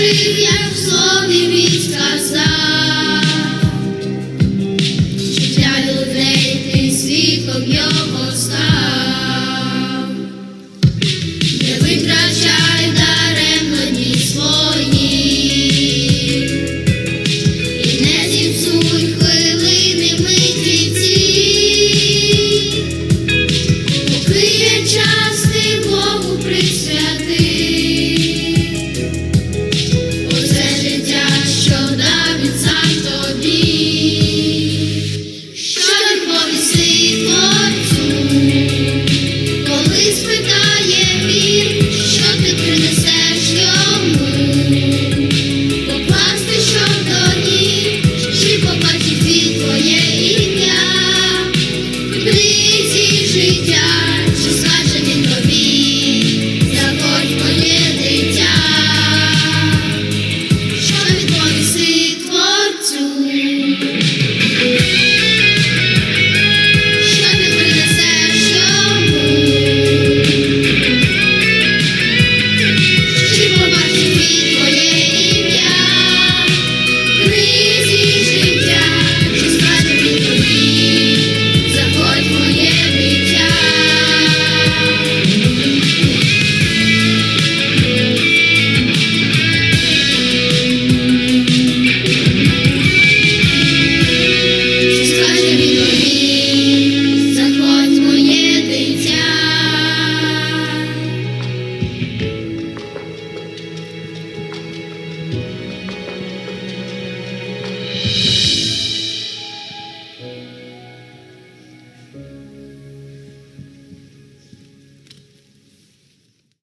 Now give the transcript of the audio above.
наших, як в слові війська сказав.